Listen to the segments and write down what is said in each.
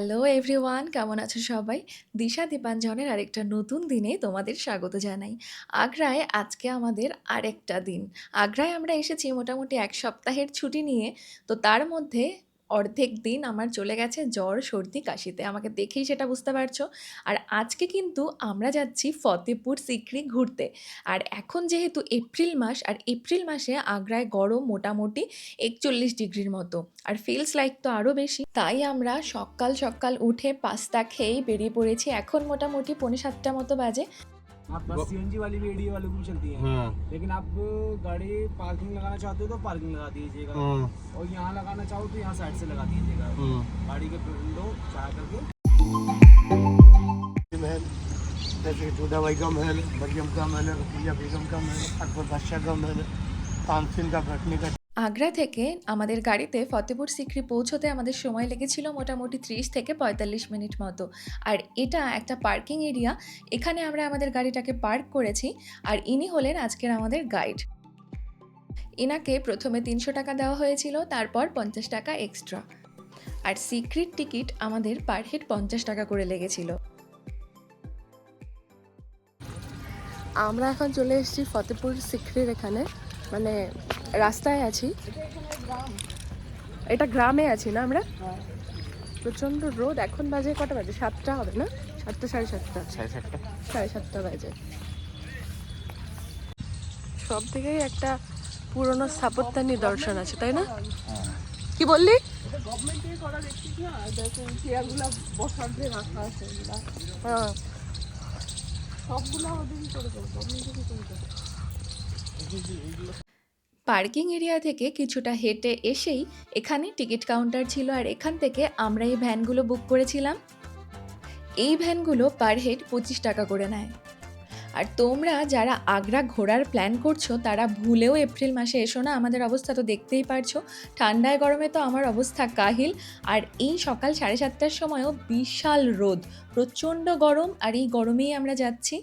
Hello everyone, কেমন আছো সবাই? দিশা দীপাঞ্জনের আরেকটা নতুন দিনে তোমাদের স্বাগত জানাই। আগ্রায় আজকে আমাদের আরেকটা দিন। আগ্রায় আমরা এসেছি মোটামুটি এক সপ্তাহের ছুটি নিয়ে। তো তার মধ্যে অর্ধেক দিন আমার চলে গেছে জ্বর, সর্দি, কাশিতে। আমাকে দেখেই সেটা বুঝতে পারছ। আর আজকে কিন্তু আমরা যাচ্ছি ফতেপুর সিক্রি ঘুরতে। আর এখন যেহেতু এপ্রিল মাস আর এপ্রিল মাসে আগ্রায় গরম মোটামুটি ৪১ ডিগ্রির মতো। আর ফিলস লাইক তো আরও বেশি। তাই আমরা সকাল, সকাল উঠে পাস্তা খেয়েই বেরিয়ে পড়েছি। এখন মোটামুটি পৌনে সাতটা মতো বাজে। आप बस सीएनजी वाली भी एडी वाली भी चलती हैं। हाँ। लेकिन आप गाड़ी पार्किंग लगाना चाहते हो तो पार्किंग लगा दीजिएगा हाँ। और यहाँ लगाना चाहो तो यहाँ साइड से लगा दीजिएगा हाँ। गाड़ी के विंडो चढ़ा करके। महल जैसे दुधाबाई का महल मरियम का महल रफिया बेगम का महल अकबर बादशाह का महल तानसेन का बैठने का আগ্রা থেকে আমাদের গাড়িতে ফতেপুর সিক্রি পৌঁছতে আমাদের সময় লেগেছিল মোটামুটি ৩০ থেকে ৪৫ মিনিট মতো। আর এটা একটা পার্কিং এরিয়া। এখানে আমরা আমাদের গাড়িটাকে পার্ক করেছি। আর ইনি হলেন আজকের আমাদের গাইড। এনাকে প্রথমে ৩০০ টাকা দেওয়া হয়েছিল, তারপর ৫০ টাকা এক্সট্রা। আর সিক্রিট টিকিট আমাদের পার হেড ৫০ টাকা করে লেগেছিল। আমরা এখন চলে এসেছি ফতেপুর সিক্রির এখানে মানে রাস্তায় আছি। এটা গ্রামে আছি না আমরা? প্রচণ্ড রোদ এখন বাজে কটা বাজে? সাতটা হবে না? সাতটা সাড়ে সাতটা। সাড়ে সাতটা। সাড়ে সাতটা বাজে। সব থেকেই একটা পুরনো স্থাপত্যের নিদর্শন আছে তাই না? কি বললি? হ্যাঁ পার্কিং এরিয়া থেকে কিছুটা হেঁটে এসেই এখানে টিকিট কাউন্টার ছিল আর এখান থেকে আমরা এই ভ্যানগুলো বুক করেছিলাম। এই ভ্যানগুলো পার হেড পঁচিশ টাকা করে নেয়। আর তোমরা যারা আগ্রা ঘোরার প্ল্যান করছ, তারা ভুলেও এপ্রিল মাসে এসো না, আমাদের অবস্থা তো দেখতেই পারছ। ঠান্ডায় গরমে তো আমার অবস্থা কাহিল। আর এই সকাল সাড়ে সাতটার সময়ও বিশাল রোদ, প্রচণ্ড গরম, আর এই গরমেই আমরা যাচ্ছি।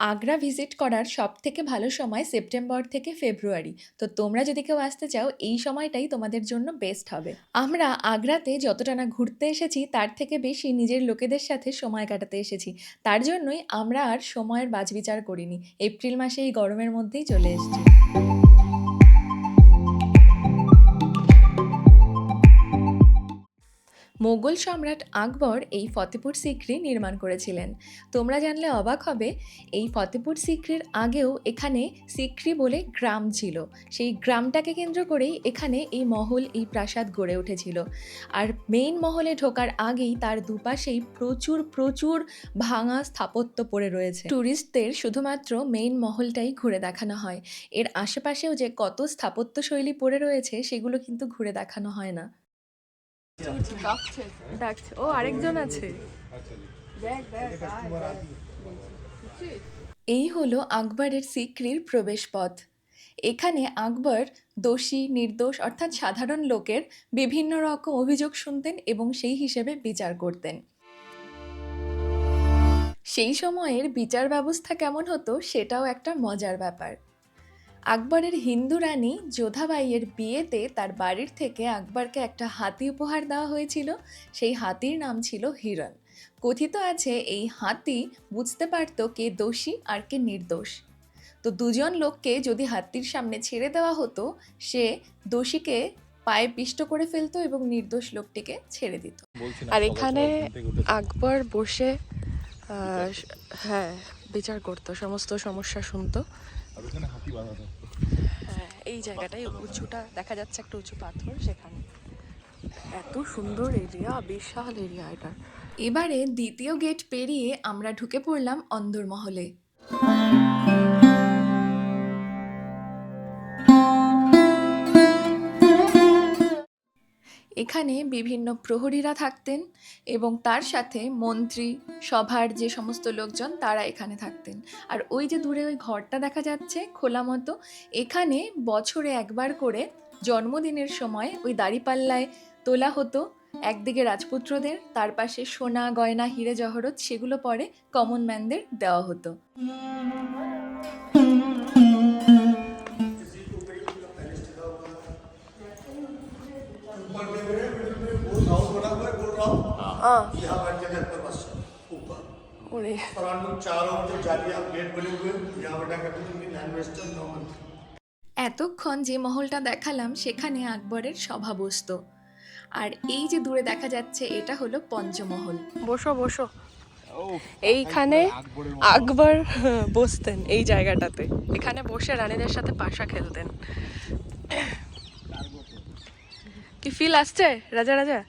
আগ্রা ভিজিট করার সব থেকে ভালো সময় সেপ্টেম্বর থেকে ফেব্রুয়ারি। তো তোমরা যদি কেউ আসতে চাও, এই সময়টাই তোমাদের জন্য বেস্ট হবে। আমরা আগ্রাতে যতটা না ঘুরতে এসেছি, তার থেকে বেশি নিজের লোকেদের সাথে সময় কাটাতে এসেছি। তার জন্যই আমরা আর সময়ের বাজবিচার করিনি। এপ্রিল মাসে এই গরমের মধ্যেই চলে এসেছি। মোগল সম্রাট আকবর এই ফতেপুর সিক্রি নির্মাণ করেছিলেন। তোমরা জানলে অবাক হবে, এই ফতেপুর সিক্রির আগেও এখানে সিক্রি বলে গ্রাম ছিল। সেই গ্রামটাকে কেন্দ্র করেই এখানে এই মহল, এই প্রাসাদ গড়ে উঠেছিল। আর মেইন মহলে ঢোকার আগেই তার দুপাশেই প্রচুর প্রচুর ভাঙা স্থাপত্য পড়ে রয়েছে। ট্যুরিস্টদের শুধুমাত্র মেইন মহলটাই ঘুরে দেখানো হয়। এর আশেপাশেও যে কত স্থাপত্য শৈলী পড়ে রয়েছে, সেগুলো কিন্তু ঘুরে দেখানো হয় না। আছে। এই হলো আকবরের সিক্রির প্রবেশপথ। এখানে আকবর দোষী, নির্দোষ অর্থাৎ সাধারণ লোকের বিভিন্ন রকম অভিযোগ শুনতেন এবং সেই হিসেবে বিচার করতেন। সেই সময়ের বিচার ব্যবস্থা কেমন হতো সেটাও একটা মজার ব্যাপার। আকবরের হিন্দু রানী যোধাবাইয়ের বিয়েতে তার বাড়ির থেকে আকবরকে একটা হাতি উপহার দেওয়া হয়েছিল। সেই হাতির নাম ছিল হিরণ। কথিত আছে এই হাতি বুঝতে পারতো কে দোষী আর কে নির্দোষ। তো দুজন লোককে যদি হাতির সামনে ছেড়ে দেওয়া হতো সে দোষীকে পায়ে পিষ্ট করে ফেলতো এবং নির্দোষ লোকটিকে ছেড়ে দিত। আর এখানে আকবর বসে হ্যাঁ বিচার করতো সমস্ত সমস্যা শুনতো। হ্যাঁ এই জায়গাটাই উঁচুটা দেখা যাচ্ছে একটা উঁচু পাথর সেখানে। এত সুন্দর এরিয়া বিশাল এরিয়া এটা। এবারে দ্বিতীয় গেট পেরিয়ে আমরা ঢুকে পড়লাম অন্দরমহলে। এখানে বিভিন্ন প্রহরীরা থাকতেন এবং তার সাথে মন্ত্রী, সভার যে সমস্ত লোকজন, তারা এখানে থাকতেন। আর ওই যে দূরে ওই ঘরটা দেখা যাচ্ছে, খোলা মতো, এখানে বছরে একবার করে জন্মদিনের সময় ওই দাড়িপাল্লায় তোলা হতো। একদিকে রাজপুত্রদের, তার পাশে সোনা, গয়না, হিরে জহরত, সেগুলো পরে কমন ম্যানদের দেওয়া হতো। यहाँ बैठ के घर पर बस ऊपर ওরে और हम लोग चारों जो जाली आप गेट बने हुए हैं, यहाँ बैठा करते थे नॉन वेस्टर्न नॉर्मल এতক্ষণ যে মহলটা দেখালাম সেখানে আকবরের সভা বসতো আর এই যে দূরে দেখা যাচ্ছে এটা হলো পঞ্চমহল বসো বসো এইখানে আকবর বসতেন এই জায়গাটাতে এখানে বসে রানীদের সাথে পাশা খেলতেন কি ফিল আসছে রাজা রাজা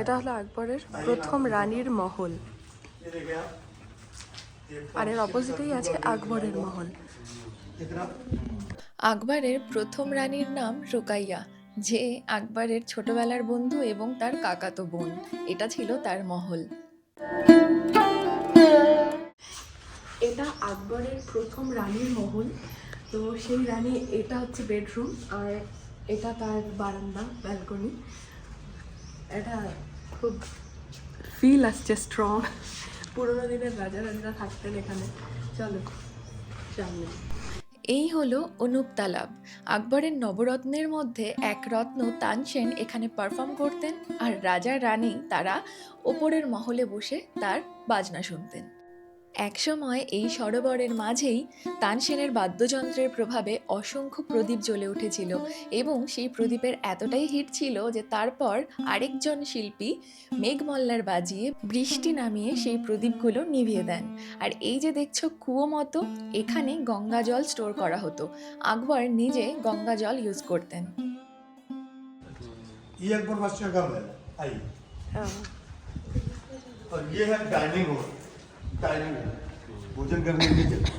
এটা হলো আকবরের প্রথম রানীর মহল। আর এর অপোজিটেই আছে আকবরের মহল। আকবরের প্রথম রানীর নাম রোকাইয়া যে আকবরের ছোটবেলার বন্ধু এবং তার কাকাতো বোন। এটা ছিল তার মহল। এটা আকবরের প্রথম রানীর মহল। তো সেই রানী এটা হচ্ছে বেডরুম আর এটা তার বারান্দা ব্যালকনি এটা খুব ফিল আসছে স্ট্রং পুরোনো দিনের রাজা রানীরা থাকতেন এখানে। চলো সামনে। এই হলো অনুপ তালাব আকবরের নবরত্নের মধ্যে এক রত্ন তানসেন এখানে পারফর্ম করতেন আর রাজা রানী তারা ওপরের মহলে বসে তার বাজনা শুনতেন। একসময় এই সরোবরের মাঝেই তানসেনের বাদ্যযন্ত্রের প্রভাবে অসংখ্য প্রদীপ জ্বলে উঠেছিল এবং সেই প্রদীপের এতটাই হিট ছিল যে তারপর আরেকজন শিল্পী মেঘমল্লার বাজিয়ে বৃষ্টি নামিয়ে সেই প্রদীপগুলো নিভিয়ে দেন আর এই যে দেখছো কুয়ো মতো এখানে গঙ্গা জল স্টোর করা হতো আকবর নিজে গঙ্গা জল ইউজ করতেন ये अकबर बादशाह का महल है आइए হ্যাঁ और ये है डाइनिंग हॉल डाइनिंग हॉल भोजन करने की जगह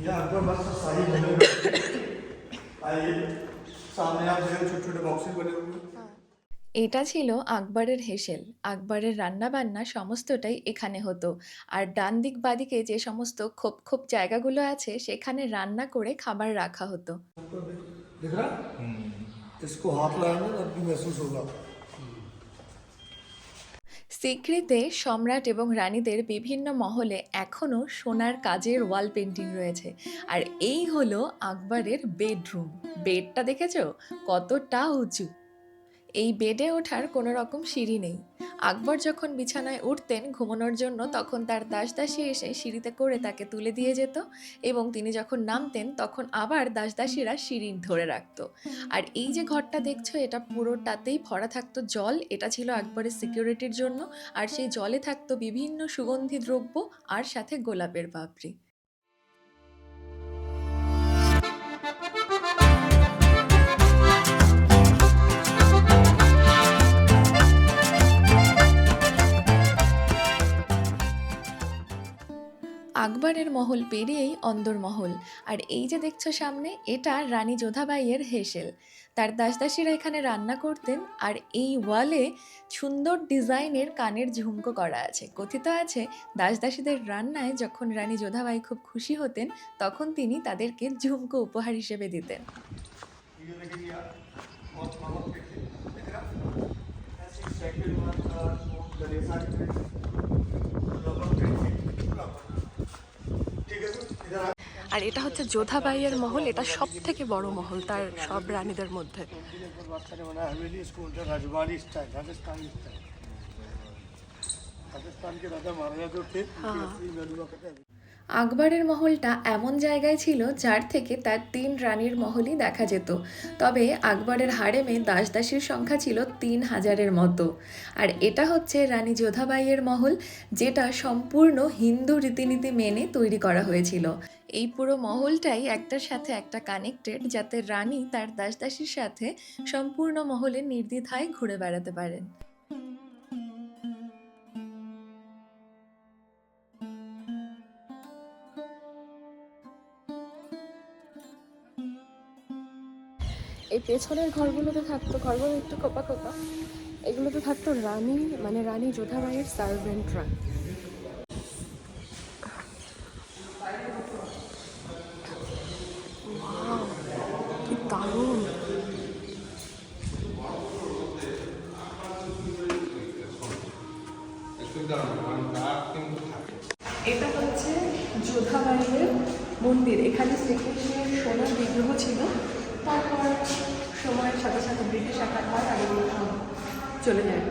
यह अकबर बादशाह शाही महल है। आइए सामने आप देखें छोटे छोटे बॉक्सेस बने हुए हैं এটা ছিল আকবরের হেসেল আকবরের রান্নাবান্না সমস্তটাই এখানে হতো আর ডান দিক বাদিকে যে সমস্ত খোপ খোপ জায়গাগুলো আছে সেখানে রান্না করে খাবার রাখা হতো সিক্রিতে সম্রাট এবং রানীদের বিভিন্ন মহলে এখনও সোনার কাজের ওয়াল পেন্টিং রয়েছে। আর এই হলো আকবরের বেডরুম। বেডটা দেখেছ? কতটা উঁচু। এই বেডে ওঠার কোনো রকম সিঁড়ি নেই। আকবর যখন বিছানায় উঠতেন ঘুমানোর জন্য, তখন তার দাসদাসী এসে সিঁড়িতে করে তাকে তুলে দিয়ে যেত এবং তিনি যখন নামতেন, তখন আবার দাসদাসীরা সিঁড়ি ধরে রাখত। আর এই যে ঘরটা দেখছ, এটা পুরোটাতেই ভরা থাকতো জল। এটা ছিল আকবরের সিকিউরিটির জন্য। আর সেই জলে থাকতো বিভিন্ন সুগন্ধি দ্রব্য, আর সাথে গোলাপের পাপড়ি। আকবরের মহল পেরিয়েই অন্দরমহল আর এই যে দেখছ সামনে, এটা রানী যোধাবাইয়ের হেসেল। তার দাসদাসীরা এখানে রান্না করতেন আর এই ওয়ালে সুন্দর ডিজাইনের কানের ঝুমকো করা আছে। কথিত আছে, দাসদাসীদের রান্নায় যখন রানী যোধাবাই খুব খুশি হতেন, তখন তিনি তাদেরকে ঝুমকো উপহার হিসেবে দিতেন। আর এটা হচ্ছে যোধা যোধাবাইয়ের মহল এটা সব থেকে বড় মহল তার সব রানীদের মধ্যে। আকবরের মহলটা এমন জায়গায় ছিল যার থেকে তার তিন রানীর মহলই দেখা যেত। তবে আকবরের হারেমে দাসদাসীর সংখ্যা ছিল তিন হাজারের মতো। আর এটা হচ্ছে রানী যোধাবাইয়ের মহল, যেটা সম্পূর্ণ হিন্দু রীতিনীতি মেনে তৈরি করা হয়েছিল। এই পুরো মহলটাই একটার সাথে একটা কানেক্টেড যাতে রানী তার দাসদাসীর সাথে সম্পূর্ণ মহলে নির্দ্বিধায় ঘুরে বেড়াতে পারেন। এই পেছনের ঘরগুলোতে থাকতো, ঘরগুলো একটু কোপা কোপা। এগুলোতে থাকতো রানী মানে রানী যোধাবাইয়ের সার্ভেন্টরা সাথে সাথে ব্রিটিশ আকার হয় আর এগুলো সব চলে যায়।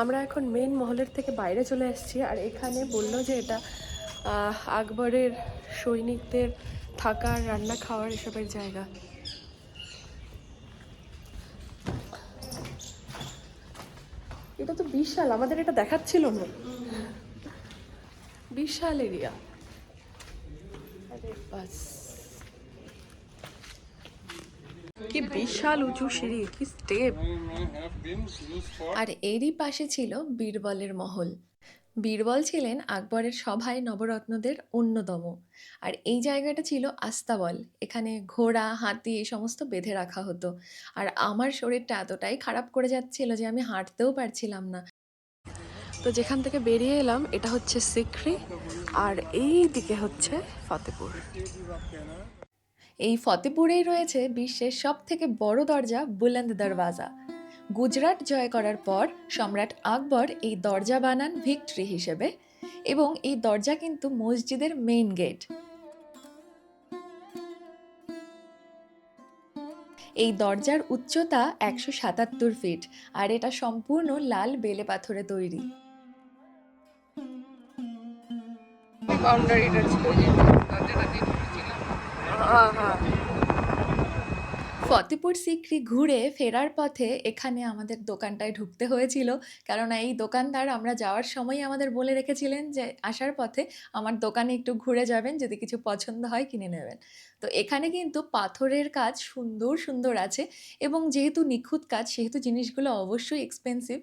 আমরা এখন মেন মহলের থেকে বাইরে চলে এসেছি আর এখানে বলল যে এটা আকবরের সৈনিকদের থাকার রান্না খাওয়ার এসবের জায়গা। এটা তো বিশাল আমাদের এটা দেখাচ্ছিল না। বিশাল এরিয়া বাস। কি বিশাল উঁচু সিঁড়ি, কি স্টেপ আর এরই পাশে ছিল বীরবলের মহল। বীরবল ছিলেন আকবরের সভায় নবরত্নদের অন্যতম। আর এই জায়গাটা ছিল আস্তাবল। এখানে ঘোড়া, হাতি এই সমস্ত বেঁধে রাখা হতো। আর আমার শরীরটা এতটাই খারাপ করে যাচ্ছিল যে আমি হাঁটতেও পারছিলাম না। তো যেখান থেকে বেরিয়ে এলাম, এটা হচ্ছে সিক্রি, আর এই দিকে হচ্ছে ফতেপুর। এই ফতেপুরেই রয়েছে বিশ্বের সব থেকে বড় দরজা বুলন্দ দরওয়াজা। গুজরাট জয় করার পর সম্রাট আকবর এই দরজা বানান ভিক্টরি হিসেবে, এবং এই দরজা কিন্তু মসজিদের মেইন গেট। এই দরজার উচ্চতা একশো সাতাত্তর ফিট, আর এটা সম্পূর্ণ লাল বেলে পাথরে তৈরি। ফতেপুর সিক্রি ঘুরে ফেরার পথে এখানে আমাদের দোকানটায় ঢুকতে হয়েছিল। কেননা এই দোকানদার আমরা যাওয়ার সময় আমাদের বলে রেখেছিলেন যে, আসার পথে আমার দোকানে একটু ঘুরে যাবেন, যদি কিছু পছন্দ হয় কিনে নেবেন। তো এখানে কিন্তু পাথরের কাজ সুন্দর সুন্দর আছে এবং যেহেতু নিখুঁত কাজ, সেহেতু জিনিসগুলো অবশ্যই এক্সপেন্সিভ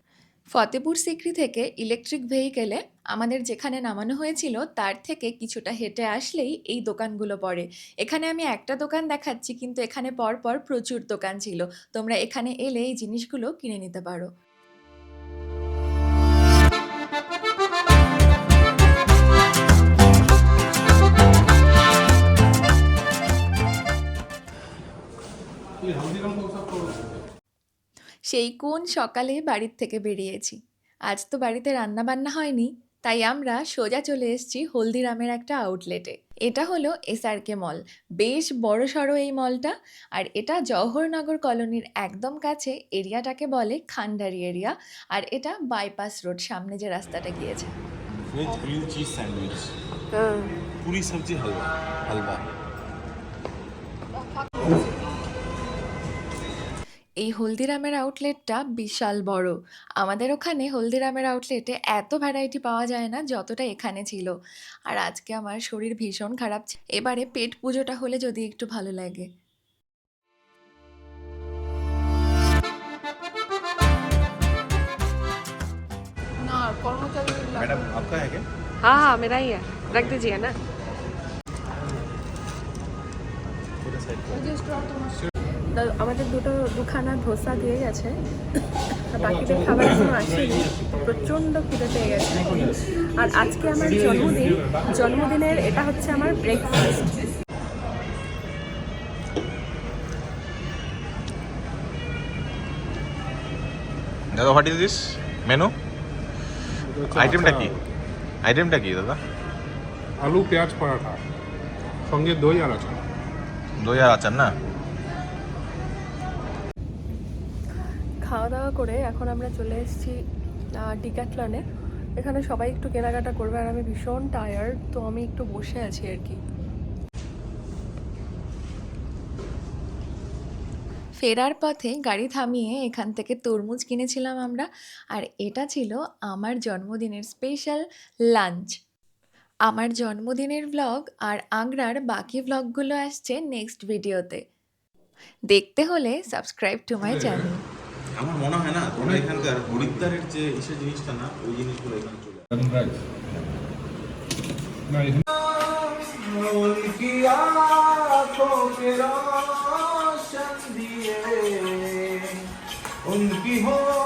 ফতেপুর সিক্রি থেকে ইলেকট্রিক ভেহিকেলে আমাদের যেখানে নামানো হয়েছিল, তার থেকে কিছুটা হেঁটে আসলেই এই দোকানগুলো পড়ে। এখানে আমি একটা দোকান দেখাচ্ছি, কিন্তু এখানে পর পর প্রচুর দোকান ছিল। তোমরা এখানে এলে এই জিনিসগুলো কিনে নিতে পারো। সেই কোন সকালে বাড়ির থেকে বেরিয়েছি? আজ তো বাড়িতে রান্নাবান্না হয়নি তাই আমরা সোজা চলে এসেছি হলদিরামের একটা আউটলেটে এটা হলো এসআরকে মল বেশ বড় সড়ো এই মলটা আর এটা জওহরনগর কলোনির একদম কাছে এরিয়াটাকে বলে খান্ডারি এরিয়া আর এটা বাইপাস রোড সামনে যে রাস্তাটা গিয়েছে। পুরি সবজি হালুয়া হালুয়া এই হলদিরামের আউটলেটটা বিশাল বড় আমাদের ওখানে হলদিরামের আউটলেটে এত ভ্যারাইটি পাওয়া যায় না যতটা এখানে ছিল আর আজকে আমার শরীর ভীষণ খারাপ ছি- এবারে পেট পুজোটা হলে যদি একটু ভালো লাগে না কর্মচারী मैडम आपका है क्या हाँ हाँ मेरा ही है रख दीजिए ना তা আমাদের দুটো দুখানা ধোসা দিয়ে গেছে। আর বাকিদের খাবার এখনও আসেনি। প্রচণ্ড খিদে পেয়ে গেছে। আর আজকে আমার জন্মদিন। জন্মদিনের এটা হচ্ছে আমার ব্রেকফাস্ট দাদা হোয়াট ইজ দিস মেনু আইটেমটা কি? আইটেমটা কি দাদা? আলু পেঁয়াজ পরাঠা। সঙ্গে দই আর আচার। দই আর আচার না? খাওয়া দাওয়া করে এখন আমরা চলে এসেছি ডিক্যাথলনে এখানে সবাই একটু কেনাকাটা করবে আর আমি ভীষণ টায়ার্ড তো আমি একটু বসে আছি আর কি। ফেরার পথে গাড়ি থামিয়ে এখান থেকে তরমুজ কিনেছিলাম আমরা, আর এটা ছিল আমার জন্মদিনের স্পেশাল লাঞ্চ আমার জন্মদিনের ব্লগ আর আগ্রার বাকি ব্লগগুলো আসছে নেক্সট ভিডিওতে দেখতে হলে সাবস্ক্রাইব টু মাই চ্যানেল আমার মনে হয় না তোমরা এখানকার হরিদ্বারের যে ইসের জিনিসটা না ওই জিনিসগুলো এখানে চলে আসে। না এখানে उनकी आंखों